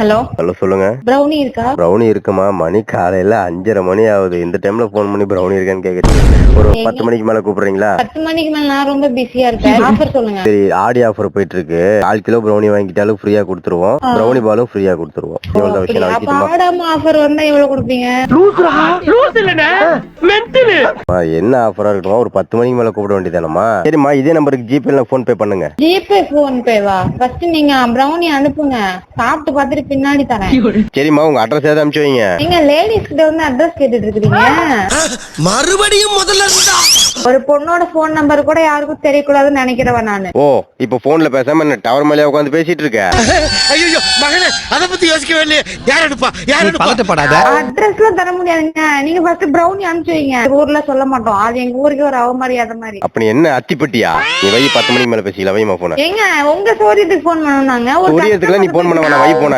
Hello. Hello சொல்லுங்க. Brownie இருக்கா? Brownie இருக்குமா? மணி காலையில அஞ்சரை மணி ஆகுது. இந்த டைம்ல ஃபோன் பண்ணி ப்ரௌனி இருக்கான்னு கேக்குறீங்க. ஒரு பத்து மணிக்கு மேல கூப்பிடுறீங்களா? பத்து மணிக்கு மேல நான் ரொம்ப பிஸியா இருக்கேன். ஆஃபர் சொல்லுங்க. சரி ஆடி ஆஃபர் போயிட்டு இருக்கு கால் கிலோ ப்ரௌனி வாங்கிட்டாலும் ஃப்ரீயா கொடுத்துருவோம். ப்ரௌனி பாலும் ஃப்ரீயா கொடுத்துருவோம். இவ்வளவு விஷயம். ஆடாம ஆஃபர் வந்தா எவ்வளவு கொடுப்பீங்க? என்ன ஆஃபரா இருக்குமா? ஒரு பத்து மணிக்கு மேல கூப்பிட வேண்டியதானம்மா? சரிம்மா இதே நம்பருக்கு ஜிபேல ஃபோன் பே பண்ணுங்க. ஜிபே போன் பேவா ஃபர்ஸ்ட் நீங்க ப்ரௌனி அனுப்புங்க. சாப்பிட்டு பார்த்துட்டு பின்னாடி தரேன். சரிம்மா உங்க அட்ரஸ் ஏதாவது அனுப்பிச்சு வைங்க. நீங்க லேடிஸ் கிட்ட வந்து அட்ரஸ் கேட்டுட்டு இருக்கீங்க மறுபடியும் முதல்ல இருந்தா. ஒரு பொண்ணோட போன் நம்பர் கூட யாருக்கும் தெரியக்கூடாதுன்னு நினைக்கிறவன் நானு. ஓ இப்ப போன்ல பேசாம என்ன டவர் மேலே உட்காந்து பேசிட்டு இருக்க? ஐயோ மகனே அத பத்தி யோசிக்கவே இல்லையே. யார் எடுப்பா யார் எடுப்பா பதட்டப்படாத. அட்ரஸ்லாம் தர முடியாதுங்க. நீங்க ஃபர்ஸ்ட் ப்ரௌனி அனுப்பிச்சு வைங்க. ஊர்ல சொல்ல மாட்டோம். அது எங்க ஊருக்கு ஒரு அவமரியாதை மாதிரி. அப்ப நீ என்ன அத்திப்பட்டியா? நீ வை பத்து மணிக்கு மேல பேசிக்கலாம் வைமா போன. ஏங்க உங்க சௌரியத்துக்கு போன் பண்ணாங்க. ஒரு நீ போன் பண்ண வேணாம் வை போன.